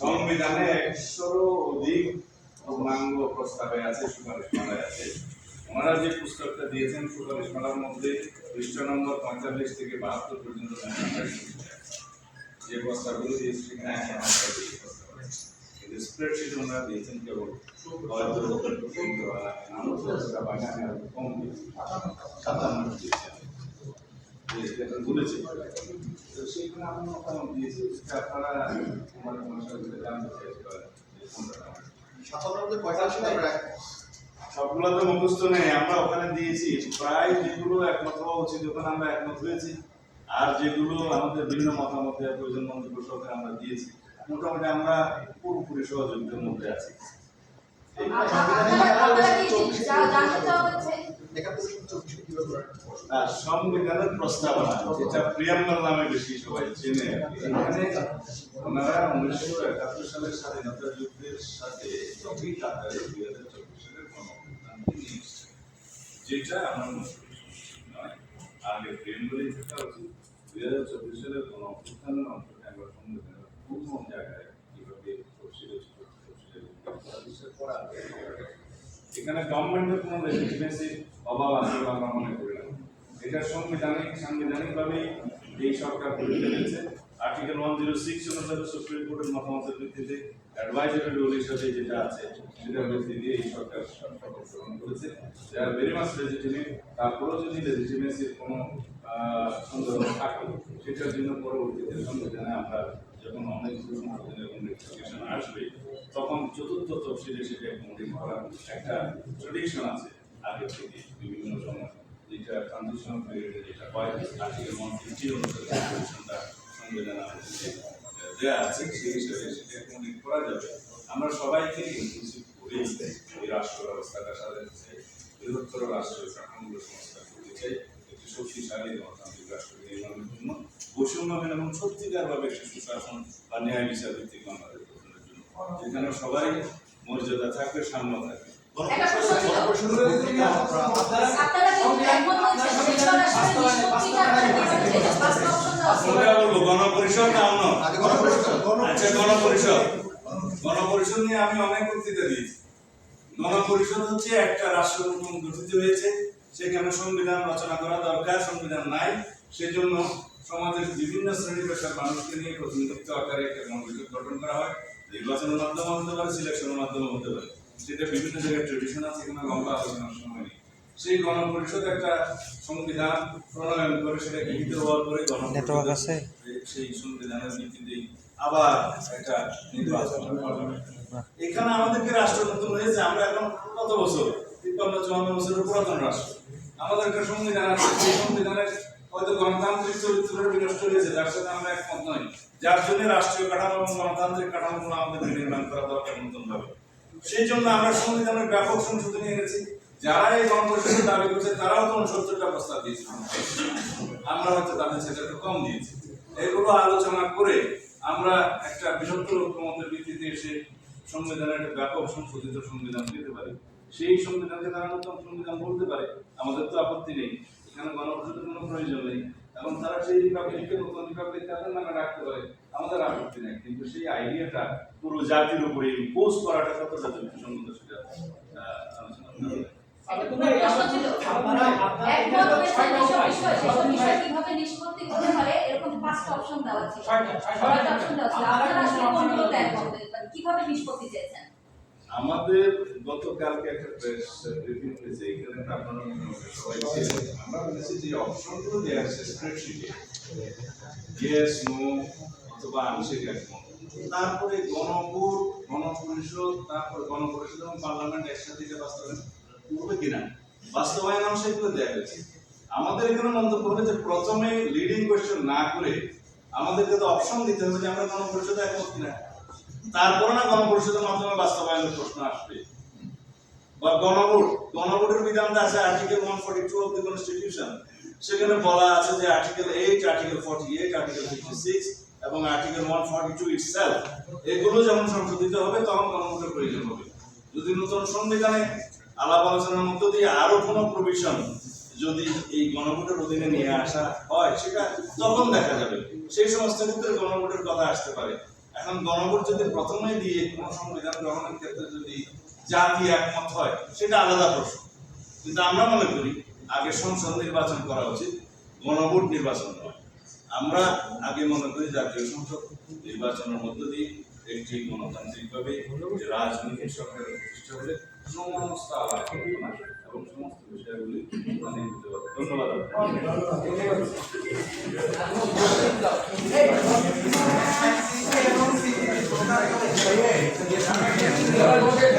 সংবিধানে একশোরও অধিক পূর্ণাঙ্গ প্রস্তাবে আছে, সুপারিশমালায় আছে ওনারা যে পুস্তকটা দিয়েছেন, সুপারিশমালার মধ্যে পৃষ্ঠ নম্বর পঁয়তাল্লিশ থেকে বাহাত্তর পর্যন্ত। যে প্রস্তাবগুলো দিয়েছে, সেখানে এখন আমরা এই প্রস্তাব আছে। কিন্তু স্প্রেডশিট ওনারা দিয়েছেন কেবল হয়তো কিন্তু, আহ, আমরা তো বাগানে আরও কম সাতান্ন সেইখানে আমি মতামত দিয়েছি। আপনারা আমার ভিতরে জানতে সবগুলো তো মুখস্থ নেই আমরা ওখানে দিয়েছি। প্রায় যেগুলো একমত হওয়া উচিত ওখানে আমরা একমত হয়েছি। আর যেগুলো আমাদের ভিন্ন মতামত প্রয়োজন মন্ত্রী আমরা দিয়েছি। মোটামুটি আমরা পুরোপুরি সহযোগিতার মধ্যে আছি। সংবিধানের প্রস্তাবনা, যেটা নামে বেশি সবাই চেনে এখানে ওনারা উনিশশো একাত্তর সালের স্বাধীনতা যুদ্ধের সাথে একই কাতারে দুই হাজার চব্বিশ সালের নিয়ে যেটা আমার নয়। আগে থাকা উচিত দুই হাজার চব্বিশ সালের গণঅভ্যুত্থানের অন্তর্গত আমরা সংবিধানের এখানে গভর্নমেন্টের কোনো লেজিটিমেসি অভাব আছে আমরা মনে করি না। এটা সাংবিধানিক সাংবিধানিকভাবেই এই সরকার করে ফেলেছে আর্টিকেল ওয়ান জিরো সিক্স অনুসারে সুপ্রিম কোর্টের মতামতের ভিত্তিতে অ্যাডভাইজারি রুল হিসাবে যেটা আছে, সেটার ভিত্তিতে এই সরকার গ্রহণ করেছে। যারা ভেরি মাস লেজিটিমেট তারপরেও যদি লেজিটিমেসির কোনো সন্দেহ থাকে, সেটার জন্য পরবর্তীতে সংবিধানে আমরা যখন অনেক রেজিস্ট্রেশন আসবে, তখন চতুর্থ তফসিলে সেটা অ্যাকোমোডেট করার একটা ট্রেডিশন আছে। আগে থেকে বিভিন্ন সময় যেটা ট্রানজিশন পিরিয়ডে যেটা হয় আর্টিকেল ওয়ান ফিফটি অনুসারে আমাদেরকে দেওয়া আছে, সেই হিসাবে সেটা অ্যাকোমোডেট করা যাবে। আমরা সবাইকে ইনক্লুসিভ করেই এই রাষ্ট্র ব্যবস্থাটা সাজাতে চাই। বৃহত্তর রাষ্ট্রের কাঠামোগুলো সংস্কার করতে চাই। একটি শক্তিশালী গণতান্ত্রিক রাষ্ট্র নির্মাণের জন্য বৈষম্যহীন এবং সত্যিকারভাবে একটি সুশাসন বা ন্যায় বিচার ভিত্তিক বাংলাদেশ গঠনের জন্য যেখানে সবাই মর্যাদা থাকবে সাম্য থাকবে গণপরিষদ না অন্য গণপরিষদ আচ্ছা গণপরিষদ গণপরিষদ নিয়ে আমি অনেক বক্তৃতা দিয়েছি গণপরিষদ হচ্ছে একটা রাষ্ট্র গঠিত হয়েছে সেখানে সংবিধান রচনা করা দরকার সংবিধান নাই সেজন্য সমাজের বিভিন্ন শ্রেণি পেশার মানুষকে নিয়ে প্রতিনিধিত্ব আকারে একটা গণপরিষদ গঠন করা হয়। নির্বাচনের মাধ্যমে হতে পারে সিলেকশনের মাধ্যমে হতে পারে। সেটা বিভিন্ন জায়গায় ট্রেডিশন আছে এখানে লম্বা আলোচনার সময় নেই। সেই গণপরিষদ একটা সংবিধান প্রণয়ন করে সেটা গৃহীত হওয়ার পরে গণপরিষদ সেই সংবিধানের ভিত্তিতেই আবার একটা নির্বাচন এখানে আমাদেরকে রাষ্ট্র নতুন হয়েছে আমরা এখন কত বছর? তিপ্পান্ন চুয়ান্ন বছরের পুরাতন রাষ্ট্র। আমাদের একটা সংবিধান আছে, সেই সংবিধানের হয়তো গণতান্ত্রিক চরিত্রের বিনষ্ট হয়েছে যার সাথে আমরা একমত নই। যার জন্য রাষ্ট্রীয় কাঠামো এবং গণতান্ত্রিক কাঠামোগুলো আমাদের নির্মাণ করা দরকার সেই জন্য আমরা সংবিধানের ব্যাপক সংশোধনী এনেছি যারা এই গণপরিষদের দাবি করছে, তারাও তো প্রস্তাব দিয়েছে। আমরা হয়তো তাদের একটু কম দিয়েছি। এগুলো আলোচনা করে আমরা একটা বৃহত্তর ঐক্যমতের ভিত্তিতে এসে সংবিধানের একটা ব্যাপক সংশোধিত সংবিধান দিতে পারি। সেই সংবিধানকে তারা নতুন সংবিধান বলতে পারে আমাদের তো আপত্তি নেই। এখানে গণপরিষদের কোনো প্রয়োজন নেই। এবং তারা সেই রিপাবলিককে নতুন রিপাবলিক তাদের নামে রাখতে পারে আমাদের আপত্তি নেই। কিন্তু সেই আইডিয়াটা পুরো জাতির উপরে ইম্পোজ করাটা কতটা যুক্তিসঙ্গত সেটা কীভাবে নিষ্পত্তি চেয়েছেন? আমাদের গতকালকে একটা প্রেস ব্রিফিং হয়েছে, এখানে তো আপনারা সবাই ছিলেন। আমরা বলেছি যে অপশনগুলো দেওয়া আছে স্প্রেডশিটে ইয়েস নো অথবা আংশিক একমত তারপরে গণভোট গণপরিষদ, তারপর গণপরিষদ এবং পার্লামেন্ট একসাথে এটা বাস্তবায়ন করবে কিনা? বাস্তবায়ন অংশ এগুলো দেওয়া হয়েছে। আমাদের এখানে মন্তব্য হবে যে প্রথমে লিডিং কোয়েশ্চেন না করে আমাদেরকে তো অপশন দিতে হবে যে আমরা গণপরিষদে একমত কিনা। তারপরে না গণপরিষদের মাধ্যমে বাস্তবায়নের প্রশ্ন আসবে। বা গণভোট, গণভোটের আছে article one forty two of the constitution সেখানে বলা আছে যে article eight article forty eight article fifty six এবং আর্টিকেল ওয়ান ফর্টি টু এগুলো সংশোধিত হবে, তখন গণভোটের প্রয়োজন হবে। যদি নতুন সংবিধানে আলাপ আলোচনার মধ্য দিয়ে আরও কোনো প্রভিশন যদি এই গণভোটের অধীনে নিয়ে আসা হয়, সেটা তখন দেখা যাবে। সেই সমস্ত ক্ষেত্রে গণভোটের কথা আসতে পারে। এখন গণভোট যদি প্রথমে দিয়ে কোনো সংবিধান গ্রহণের ক্ষেত্রে যদি জাতি একমত হয় সেটা আলাদা প্রশ্ন। কিন্তু আমরা মনে করি আগে সংসদ নির্বাচন করা উচিত গণভোট নির্বাচন নয় আমরা আগে মনে করি জাতীয় সংসদ নির্বাচনের মধ্য দিয়ে একটি গণতান্ত্রিকভাবে যে রাজনৈতিক সরকার প্রতিষ্ঠা হলে সমস্ত এবং সমস্ত বিষয়গুলি মানে ধন্যবাদ। Saya itu dia.